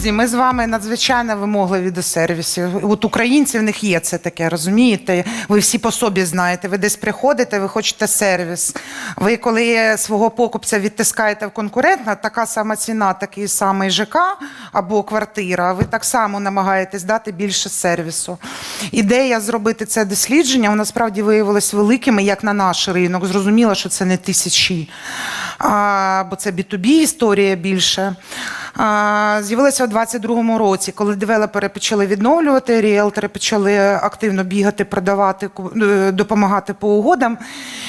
Друзі, ми з вами надзвичайно вимогливі до сервісів. От українців в них є це таке, розумієте? Ви всі по собі знаєте. Ви десь приходите, ви хочете сервіс. Ви коли свого покупця відтискаєте в конкурентна, така сама ціна, такий самий ЖК або квартира. Ви так само намагаєтесь дати більше сервісу. Ідея зробити це дослідження вона справді виявилась великими, як на наш ринок. Зрозуміло, що це не тисячі, а, бо це B2B історія більше. З'явилася у 22-му році, коли девелопери почали відновлювати, ріелтори почали активно бігати, продавати, е, допомагати по угодам.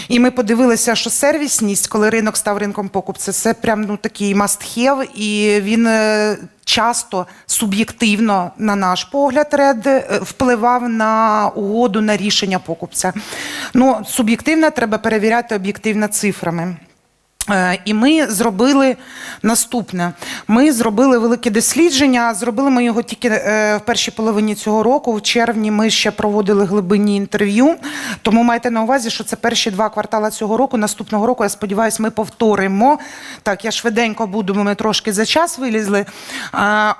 І ми подивилися, що сервісність, коли ринок став ринком покупця, це прям ну такий must have, і він. е, Часто суб'єктивно, на наш погляд, ред е, впливав на угоду на рішення покупця. Ну, суб'єктивно треба перевіряти об'єктивно цифрами. Е, І ми зробили наступне: ми зробили велике дослідження. Зробили ми його тільки е, в першій половині цього року. В червні ми ще проводили глибинні інтерв'ю. Тому майте на увазі, що це перші два квартали цього року. Наступного року, я сподіваюся, ми повторимо. Так, я швиденько буду, бо ми трошки за час вилізли. Е,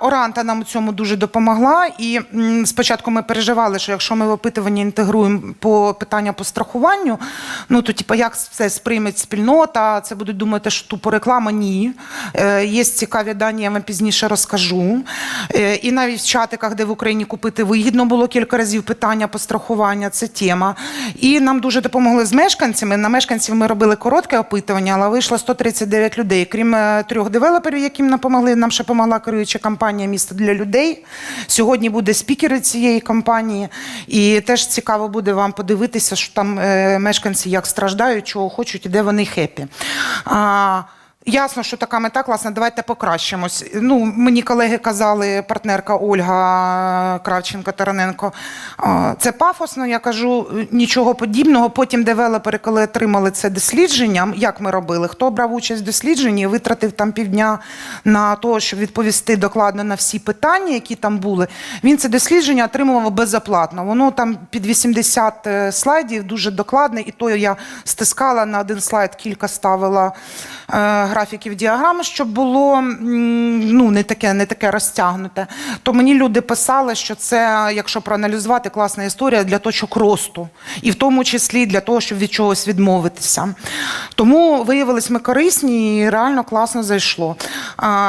Оранта нам у цьому дуже допомогла. І спочатку ми переживали, що якщо ми в опитування інтегруємо по питання по страхуванню, ну то типу, як це сприйме спільнота, це будуть думати, що тупо реклама. Ні. Е, є цікаві дані, я вам пізніше розкажу. Е, і навіть в чатиках, де в Україні купити вигідно, було кілька разів питання по страхуванню, це тема. І нам дуже допомогли з мешканцями. На мешканців ми робили коротке опитування, але вийшло 139 людей. Крім е, трьох девелоперів, яким нам допомогли, нам ще допомогла керуюча компанія Місто для людей. Сьогодні буде спікери цієї компанії, і теж цікаво буде вам подивитися, що там мешканці як страждають, чого хочуть і де вони хепі. А, Ясно, що така мета класна, давайте покращимось. Ну, мені колеги казали, партнерка Ольга Кравченко Тараненко, це пафосно. Я кажу нічого подібного. Потім девелопери, коли отримали це дослідження, як ми робили, хто брав участь в дослідженні, витратив там півдня на те, щоб відповісти докладно на всі питання, які там були. Він це дослідження отримував безоплатно. Воно там під 80 е, слайдів, дуже докладне, і то я стискала на один слайд, кілька ставила е, графіків діаграми, щоб було ну, не таке, не таке розтягнуте. То мені люди писали, що це, якщо проаналізувати, класна історія для точок росту, і в тому числі для того, щоб від чогось відмовитися. Тому виявились ми корисні і реально класно зайшло.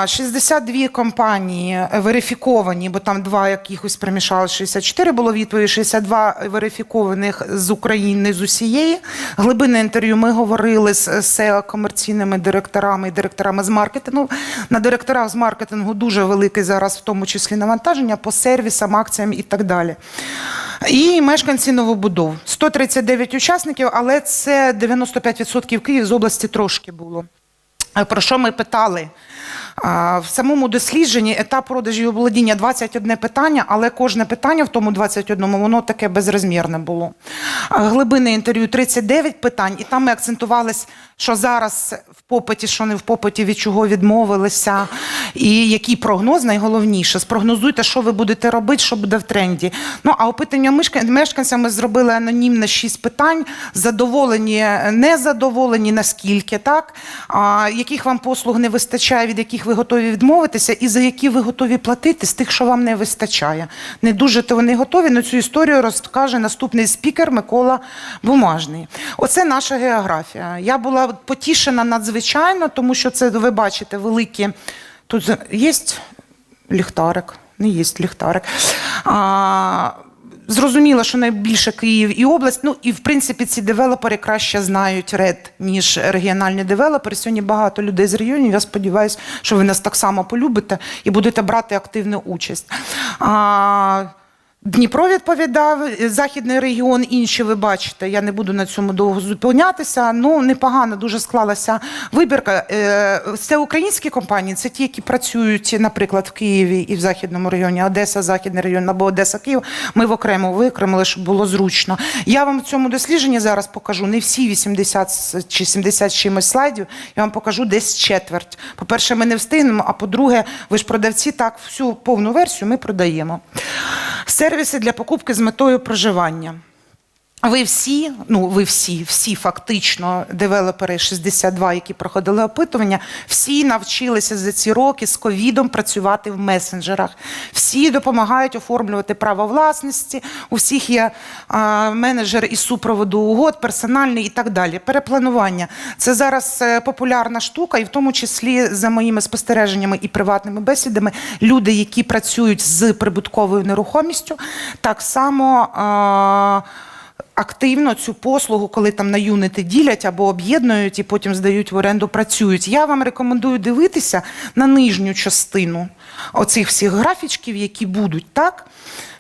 62 компанії верифіковані, бо там два якихось примішали, 64 було відповіді, 62 верифікованих з України з усієї. Глибинне інтерв'ю ми говорили з SEO комерційними директорами і директорами з маркетингу. На директорах з маркетингу дуже велике зараз, в тому числі навантаження по сервісам, акціям і так далі. І мешканці новобудов. 139 учасників, але це 95% Київ з області трошки було. Про що ми питали? В самому дослідженні етап продажі і обладіння 21 питання, але кожне питання в тому 21 воно таке безрозмірне було. А, Глибинне інтерв'ю 39 питань, і там ми акцентувались, що зараз в попиті, що не в попиті, від чого відмовилися, і який прогноз найголовніше. Спрогнозуйте, що ви будете робити, що буде в тренді. Ну а опитання мешкан- мешканцям ми зробили анонімно 6 питань. Задоволені, незадоволені, наскільки так, а, яких вам послуг не вистачає, від яких ви готові відмовитися, і за які ви готові платити з тих, що вам не вистачає. Не дуже то вони готові. На цю історію розкаже наступний спікер Микола Бумажний. Оце наша географія. Я була потішена надзвичайно, тому що це ви бачите великі. Тут є ліхтарик, не є ліхтарик. А, Зрозуміло, що найбільше Київ і область. Ну і в принципі ці девелопери краще знають ред, ніж регіональні девелопери. Сьогодні багато людей з регіонів. Я сподіваюся, що ви нас так само полюбите і будете брати активну участь. А, Дніпро відповідав, західний регіон, інші ви бачите. Я не буду на цьому довго зупинятися. Ну непогано дуже склалася вибірка. Е, Це українські компанії, це ті, які працюють, наприклад, в Києві і в західному регіоні, Одеса, Західний регіон або Одеса, Київ. Ми в окремо викремили, щоб було зручно. Я вам в цьому дослідженні зараз покажу не всі 80 чи 70 з чимось слайдів. Я вам покажу десь четверть. По-перше, ми не встигнемо. А по-друге, ви ж продавці так всю повну версію ми продаємо. Сервіси для покупки з метою проживання. Ви всі, ну ви всі, всі фактично девелопери 62, які проходили опитування, всі навчилися за ці роки з ковідом працювати в месенджерах. Всі допомагають оформлювати право власності. У всіх є а, менеджер із супроводу угод, персональний і так далі. Перепланування це зараз е, популярна штука, і в тому числі за моїми спостереженнями і приватними бесідами, люди, які працюють з прибутковою нерухомістю, так само. А, активно цю послугу, коли там на юнити ділять або об'єднують і потім здають в оренду, працюють. Я вам рекомендую дивитися на нижню частину оцих всіх графічків, які будуть так.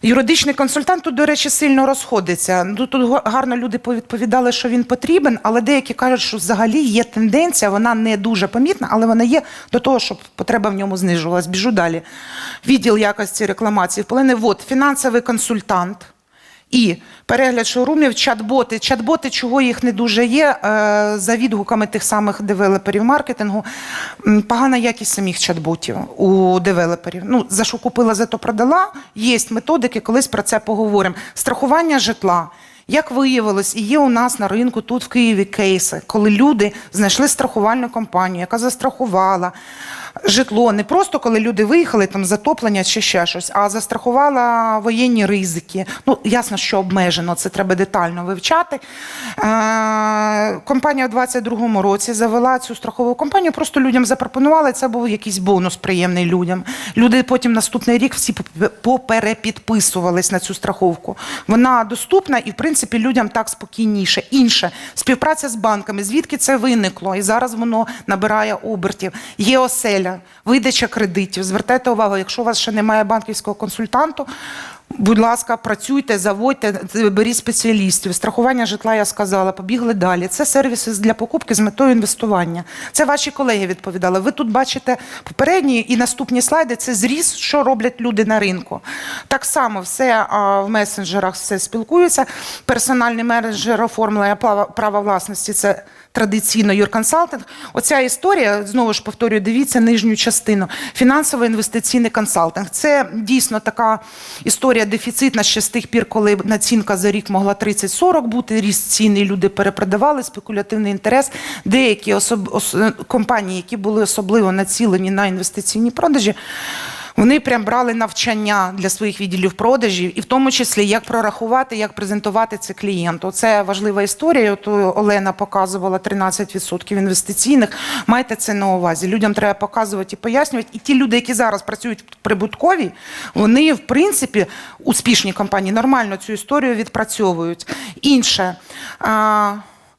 Юридичний консультант тут, до речі, сильно розходиться. Ну, Тут гарно люди повідповідали, що він потрібен, але деякі кажуть, що взагалі є тенденція, вона не дуже помітна, але вона є до того, щоб потреба в ньому знижувалась. Біжу далі. Відділ якості рекламації вплине. Вот, фінансовий консультант. І перегляд шоурумів, чат-боти. Чат-боти, чого їх не дуже є, е, за відгуками тих самих девелоперів маркетингу. Погана якість самих чат-ботів у девелоперів. Ну, за що купила, за то продала. Є методики, колись про це поговоримо. Страхування житла. Як виявилось, і є у нас на ринку тут в Києві кейси, коли люди знайшли страхувальну компанію, яка застрахувала житло не просто коли люди виїхали там затоплення чи ще щось, а застрахувала воєнні ризики. Ну ясно, що обмежено, це треба детально вивчати. Е, компанія у 22-му році завела цю страхову компанію, просто людям запропонували. Це був якийсь бонус приємний людям. Люди потім наступний рік всі поп- поперепідписувались на цю страховку. Вона доступна і, в принципі, людям так спокійніше. Інше співпраця з банками. Звідки це виникло? І зараз воно набирає обертів. Є оселя, видача кредитів. Звертайте увагу, якщо у вас ще немає банківського консультанту. Будь ласка, працюйте, заводьте, беріть спеціалістів. Страхування житла, я сказала, побігли далі. Це сервіси для покупки з метою інвестування. Це ваші колеги відповідали. Ви тут бачите попередні і наступні слайди. Це зріз, що роблять люди на ринку. Так само все а, в месенджерах все спілкується. Персональний менеджер оформлення права, власності це традиційно юрконсалтинг. Оця історія, знову ж повторюю, дивіться нижню частину. Фінансово-інвестиційний консалтинг. Це дійсно така історія дефіцитна ще з тих пір, коли націнка за рік могла 30-40 бути, ріст ціни, люди перепродавали, спекулятивний інтерес. Деякі особ... ос... компанії, які були особливо націлені на інвестиційні продажі, вони прям брали навчання для своїх відділів продажів, і в тому числі як прорахувати, як презентувати це клієнту. Це важлива історія. От Олена показувала 13% інвестиційних. Майте це на увазі. Людям треба показувати і пояснювати. І ті люди, які зараз працюють прибуткові, вони в принципі успішні компанії нормально цю історію відпрацьовують. Інше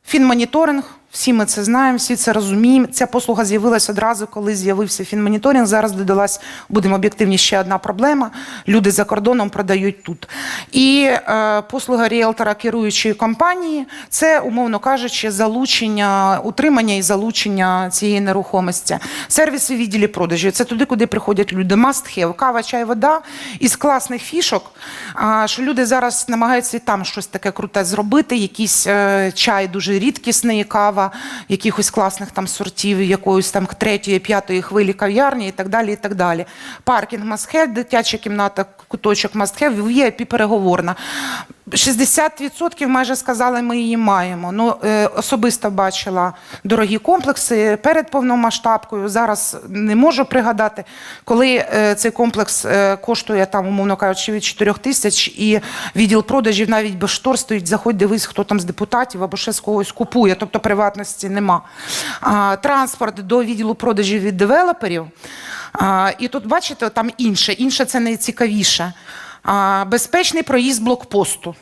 фінмоніторинг. Всі ми це знаємо, всі це розуміємо. Ця послуга з'явилася одразу, коли з'явився фінмоніторинг. Зараз додалась, будемо об'єктивні, ще одна проблема. Люди за кордоном продають тут. І е, послуга ріелтора керуючої компанії це, умовно кажучи, залучення, утримання і залучення цієї нерухомості. Сервіси відділі продажів. Це туди, куди приходять люди. Must have, кава, чай, вода. Із класних фішок, а, що люди зараз намагаються і там щось таке круте зробити. Якийсь е, чай дуже рідкісний, кава якихось класних там сортів, якоїсь там третьої, п'ятої хвилі кав'ярні і так далі. і так далі. Паркінг have, дитяча кімната, куточок have, VIP переговорна. 60% майже сказали, ми її маємо. Ну, е, особисто бачила дорогі комплекси перед повномасштабкою. Зараз не можу пригадати, коли е, цей комплекс е, коштує там, умовно кажучи, від 4 тисяч, і відділ продажів навіть без штор стоїть, заходь, дивись, хто там з депутатів або ще з когось купує, тобто приватності нема. Транспорт до відділу продажів від девелоперів. І тут, бачите, там інше. Інше це найцікавіше. Безпечний проїзд блокпосту.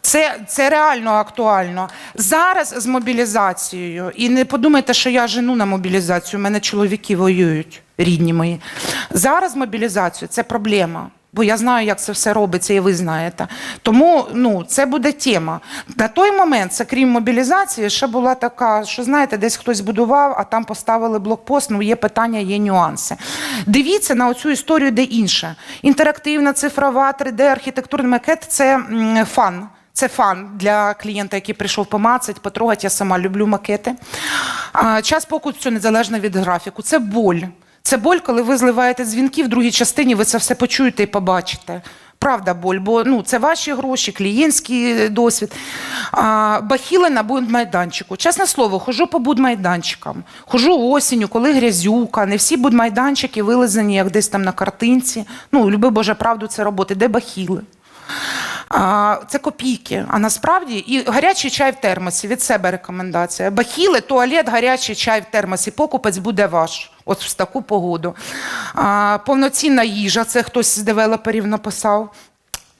Це, це реально актуально. Зараз з мобілізацією, і не подумайте, що я жену на мобілізацію, у мене чоловіки воюють, рідні мої. Зараз з мобілізацією це проблема. Бо я знаю, як це все робиться, і ви знаєте. Тому ну, це буде тема. На той момент, це крім мобілізації, ще була така, що знаєте, десь хтось будував, а там поставили блокпост. Ну, є питання, є нюанси. Дивіться на оцю історію, де інше. Інтерактивна, цифрова, 3D, архітектурний макет це фан. Це фан для клієнта, який прийшов помацать, потрогати. Я сама люблю макети. Час покупцю незалежно від графіку. Це боль. Це боль, коли ви зливаєте дзвінки в другій частині, ви це все почуєте і побачите. Правда, боль, бо ну, це ваші гроші, клієнтський досвід. А, бахіли на будмайданчику. Чесне слово, хожу по будмайданчикам. Хожу осінню, коли грязюка, не всі будмайданчики вилизані, як десь там на картинці. Ну, люби Боже, правду, це роботи. Де бахіли? Це копійки. А насправді і гарячий чай в термосі від себе рекомендація. Бахіли, туалет, гарячий чай в термосі. Покупець буде ваш. От в таку погоду. А, повноцінна їжа, це хтось з девелоперів написав.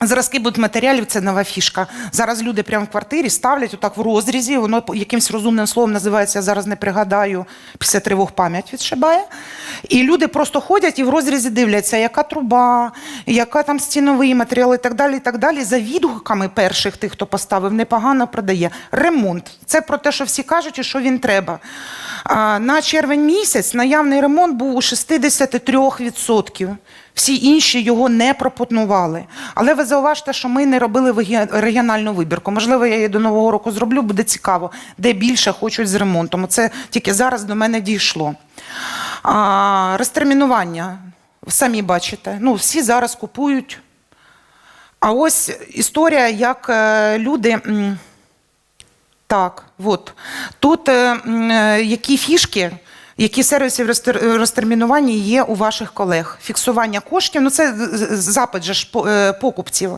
Зразки будматеріалів це нова фішка. Зараз люди прямо в квартирі ставлять отак в розрізі, воно якимсь розумним словом називається, я зараз не пригадаю, після тривог пам'ять відшибає. І люди просто ходять і в розрізі дивляться, яка труба, яка там стіновий матеріал і так далі. і так далі. За відгуками перших тих, хто поставив, непогано продає. Ремонт. Це про те, що всі кажуть, і що він треба. На червень місяць наявний ремонт був у 63%. Всі інші його не пропонували. Але ви зауважте, що ми не робили регіональну вибірку. Можливо, я її до нового року зроблю, буде цікаво, де більше хочуть з ремонтом. Це тільки зараз до мене дійшло. А, розтермінування. Самі бачите. Ну, всі зараз купують. А ось історія, як е, люди. так, от. Тут е, е, які фішки, які сервіси в розтер- розтермінуванні є у ваших колег? Фіксування коштів, ну це запит же ж е, покупців.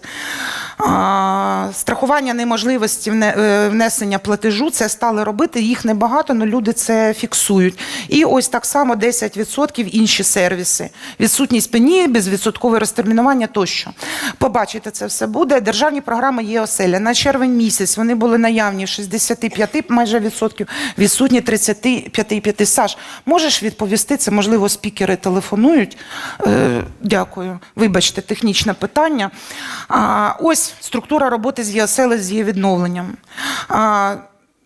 Страхування неможливості е, внесення платежу, це стали робити, їх небагато, але люди це фіксують. І ось так само 10% інші сервіси. Відсутність пені, безвідсоткове розтермінування тощо. Побачите, це все буде. Державні програми є оселя. На червень місяць вони були наявні 65 майже відсотків, відсутні 35,5. Саш, можеш відповісти? Це можливо спікери телефонують. Е, дякую. Вибачте, технічне питання. А, ось структура роботи з ЄОСЕЛи з її відновленням.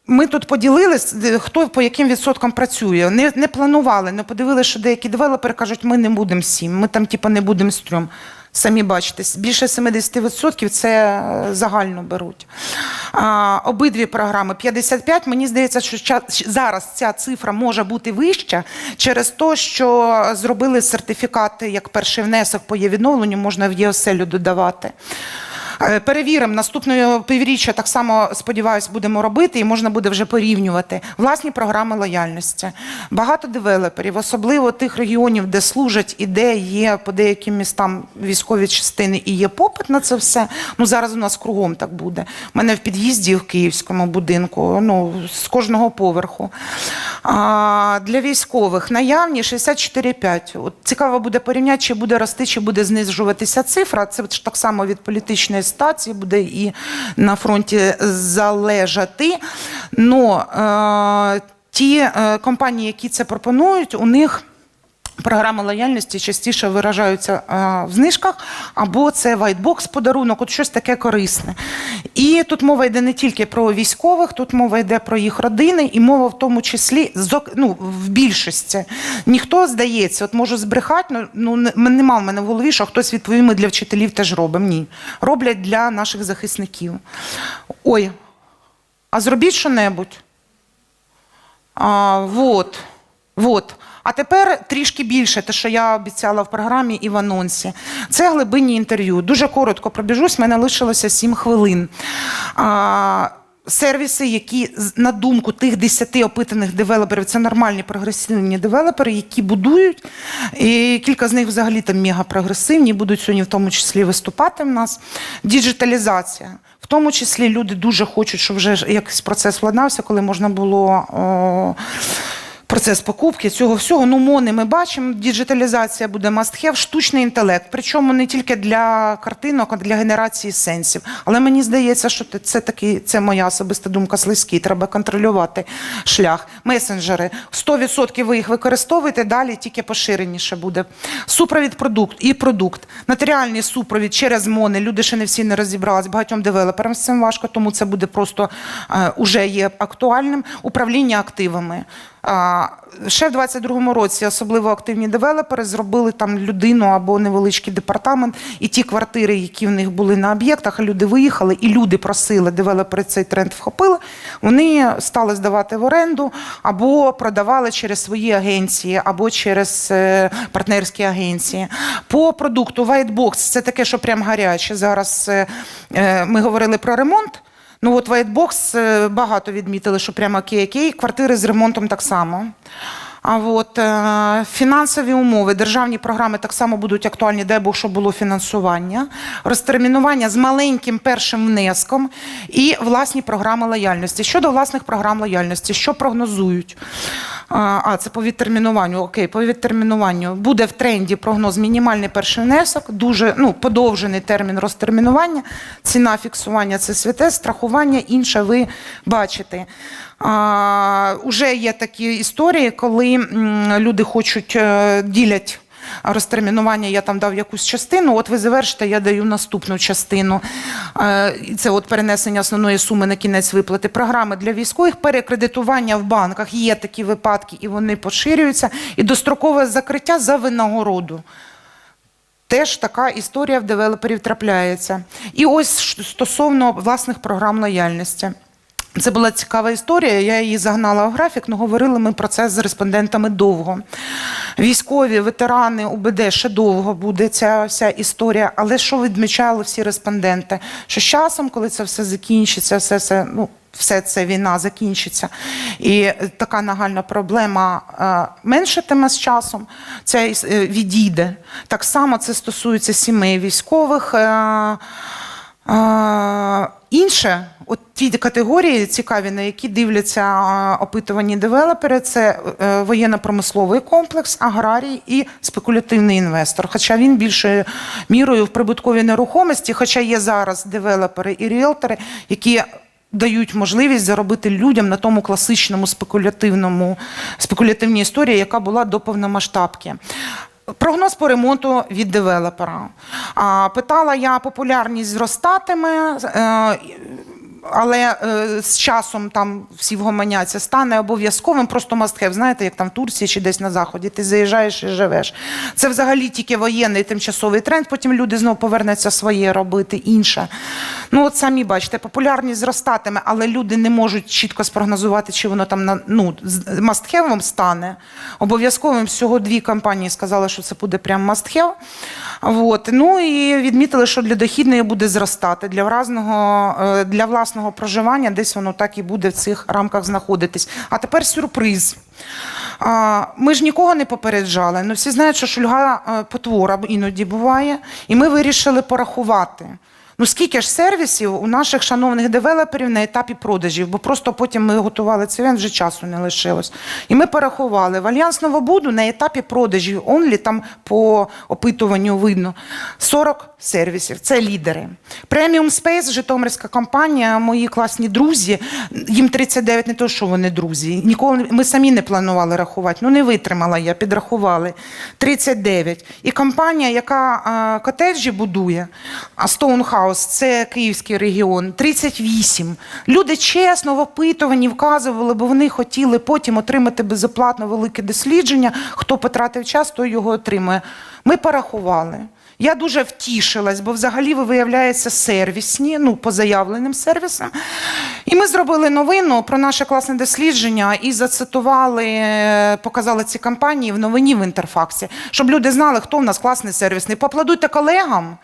Ми тут поділились, хто по яким відсоткам працює. Не, не планували, не подивилися, що деякі девелопери кажуть, ми не будемо сім, ми там типу, не будемо з трьом. Самі бачите, більше 70% це е, загально беруть. А, обидві програми 55. Мені здається, що зараз ця цифра може бути вища через те, що зробили сертифікати як перший внесок по є відновленню, можна в ЄОСЕЛю додавати. Е, Перевіримо наступного півріччя. Так само сподіваюся, будемо робити, і можна буде вже порівнювати власні програми лояльності. Багато девелоперів, особливо тих регіонів, де служать і де є по деяким містам військові частини і є попит на це все. Ну зараз у нас кругом так буде. У мене в під'їзді в київському будинку, ну з кожного поверху. А, для військових наявні 64,5. От цікаво буде порівняти, чи буде рости, чи буде знижуватися цифра. Це так само від політичної ситуації буде і на фронті залежати. Но е, ті е, компанії, які це пропонують, у них. Програми лояльності частіше виражаються е, в знижках, або це вайтбокс подарунок, от щось таке корисне. І тут мова йде не тільки про військових, тут мова йде про їх родини, і мова в тому числі ну, в більшості. Ніхто здається, от можу збрехати, ну, ну нема в мене в голові, що хтось відповів, ми для вчителів теж робимо. Ні. Роблять для наших захисників. Ой, а зробіть що-небудь. А, вот, вот. А тепер трішки більше, те, що я обіцяла в програмі і в анонсі. Це глибинні інтерв'ю. Дуже коротко пробіжусь, в мене лишилося 7 хвилин. А, сервіси, які, на думку тих 10 опитаних девелоперів, це нормальні прогресивні девелопери, які будують. І кілька з них взагалі там мегапрогресивні, будуть сьогодні в тому числі виступати в нас. Діджиталізація. В тому числі люди дуже хочуть, щоб вже якийсь процес владнався, коли можна було. О, Процес покупки цього всього. Ну, мони ми бачимо. Діджиталізація буде have, штучний інтелект. Причому не тільки для картинок, а для генерації сенсів. Але мені здається, що це таки це моя особиста думка слизький. Треба контролювати шлях. Месенджери 100% ви їх використовуєте. Далі тільки поширеніше буде. Супровід продукт і продукт. Нотаріальний супровід через мони. Люди ще не всі не розібрались. Багатьом девелоперам з цим важко, тому це буде просто е, уже є актуальним. Управління активами. Ще в 22-му році особливо активні девелопери зробили там людину або невеличкий департамент, і ті квартири, які в них були на об'єктах, люди виїхали, і люди просили, девелопери цей тренд вхопили. Вони стали здавати в оренду або продавали через свої агенції, або через е, партнерські агенції. По продукту Whitebox це таке, що прям гаряче. Зараз е, е, ми говорили про ремонт. Ну от Whitebox е, багато відмітили, що прямо окей-окей, квартири з ремонтом так само. А от е, фінансові умови, державні програми так само будуть актуальні, дай Бог, щоб було фінансування, розтермінування з маленьким першим внеском і власні програми лояльності. Щодо власних програм лояльності, що прогнозують? А, це по відтермінуванню. Окей, по відтермінуванню буде в тренді прогноз мінімальний перший внесок, дуже ну, подовжений термін розтермінування, ціна фіксування це святе, страхування, інше ви бачите. Уже є такі історії, коли люди хочуть е, ділять. Розтермінування я там дав якусь частину. От ви завершите, я даю наступну частину. Е, Це от перенесення основної суми на кінець виплати. Програми для військових, перекредитування в банках. Є такі випадки, і вони поширюються. І дострокове закриття за винагороду. Теж така історія в девелоперів трапляється. І ось стосовно власних програм лояльності. Це була цікава історія. Я її загнала в графік, але говорили ми про це з респондентами довго. Військові, ветерани, УБД ще довго буде ця вся історія. Але що відмічали всі респонденти? Що з часом, коли це все закінчиться, все це ну. Все це війна закінчиться, і така нагальна проблема е, меншатиме з часом. Це е, відійде. Так само це стосується сімей військових. Е, інше, от ті категорії цікаві, на які дивляться е, опитувані девелопери, це е, воєнно-промисловий комплекс, аграрій і спекулятивний інвестор. Хоча він більшою мірою в прибутковій нерухомості, хоча є зараз девелопери і ріелтори, які дають можливість заробити людям на тому класичному спекулятивному спекулятивній історії, яка була до повномасштабки. Прогноз по ремонту від девелопера. Питала я, популярність зростатиме. Але е, з часом там всі вгомоняться, стане обов'язковим просто have, знаєте, як там в Турції чи десь на Заході. Ти заїжджаєш і живеш. Це взагалі тільки воєнний тимчасовий тренд, потім люди знову повернуться своє робити, інше. Ну, от самі бачите, популярність зростатиме, але люди не можуть чітко спрогнозувати, чи воно там на ну, must стане. Обов'язковим всього дві компанії сказали, що це буде прям have. Ну і відмітили, що для дохідної буде зростати, для, вразного, е, для власного проживання десь воно так і буде в цих рамках знаходитись. А тепер сюрприз. Ми ж нікого не попереджали. Ну, всі знають, що шульга е, потвора іноді буває, і ми вирішили порахувати. Ну скільки ж сервісів у наших шановних девелоперів на етапі продажів, бо просто потім ми готували цей event, вже часу не лишилось. І ми порахували в Альянс Новобуду на етапі продажів онлі там по опитуванню видно 40 сервісів. Це лідери. Преміум Space, Житомирська компанія, мої класні друзі. Їм 39, не то, що вони друзі. Ніколи ми самі не планували рахувати. Ну не витримала я, підрахували. 39. І компанія, яка а, котеджі будує, а Stonehouse, це Київський регіон, 38. Люди чесно в опитуванні вказували, бо вони хотіли потім отримати безоплатно велике дослідження. Хто потратив час, той його отримує. Ми порахували. Я дуже втішилась, бо взагалі ви виявляєтеся сервісні, ну по заявленим сервісам. І ми зробили новину про наше класне дослідження і зацитували, е, показали ці компанії в новині в інтерфаксі, щоб люди знали, хто в нас класний сервісний. Поаплодуйте колегам.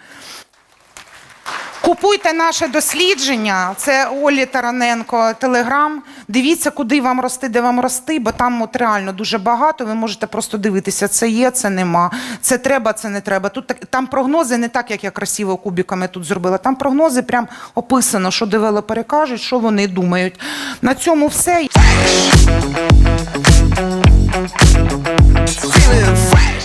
Купуйте наше дослідження. Це Олі Тараненко, Телеграм. Дивіться, куди вам рости, де вам рости, бо там от реально дуже багато. Ви можете просто дивитися, це є, це нема, це треба, це не треба. Тут так там прогнози не так, як я красиво кубіками тут зробила. Там прогнози прям описано, що девелопери кажуть, що вони думають. На цьому все. Feeling right.